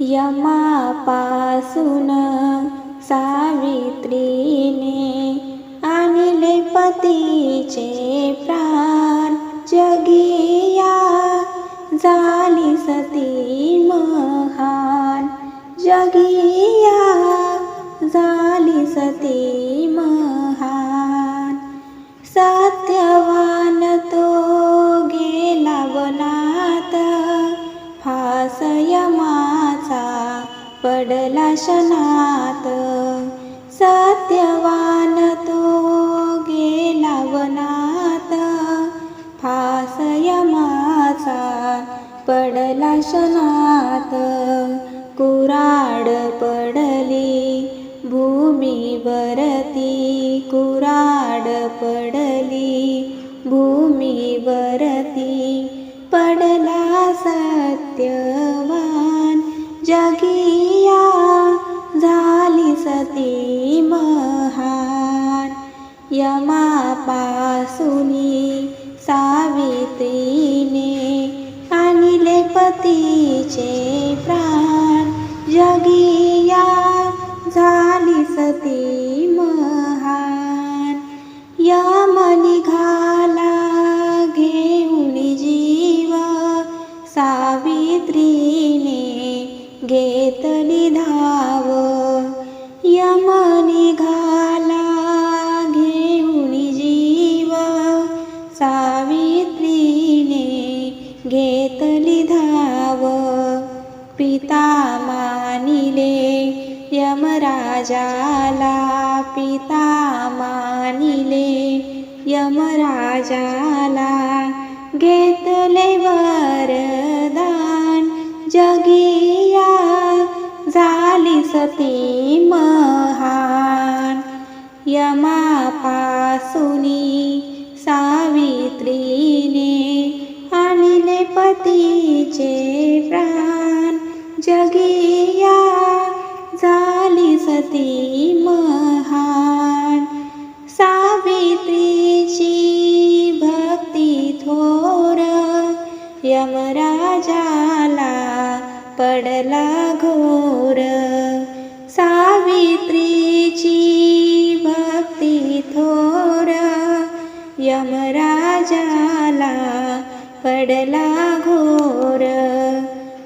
यमापासून सावित्रीने आणले पतीचे प्राण. जगिया झाली सती महान. जगिया झाली सती पडला शनात. सत्यवान तो गेला वनात. फास यमाचा पडला शनात. कुराड पडली भूमीवरती. कुराड पडली भूमीवरती. पडला सत्यवान. जगिया पतीचे प्राण जगिया झाली सती महान. यम निघाला घेऊन जीव सावित्रीने घेतली धाव. यम निघाला घेऊन जीव सावित्रीने घेतली धाव पिता मानिले यमराजाला। पिता मानिले यमराजाला घेतले वरदान। जगिया झाली सती महान। यमापासुनी सावित्रीने पतीचे प्राण जगिया झाली सती महान. सावित्रीची भक्ती थोर यमराजाला पडला घोर. सावित्रीची भक्ती थोर यमराजाला पडला घोर.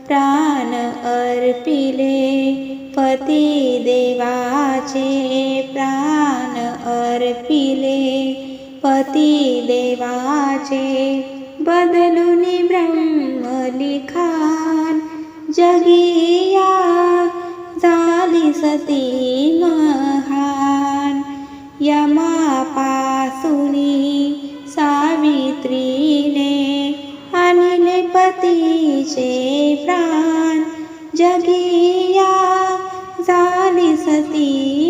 प्राण अर्पिले पती देवाचे. प्राण अर्पिले पती देवाचे. बदलून ब्रह्मलिखान जगिया झाली सती महान. यमा आणले प्राण जगिया झाली सती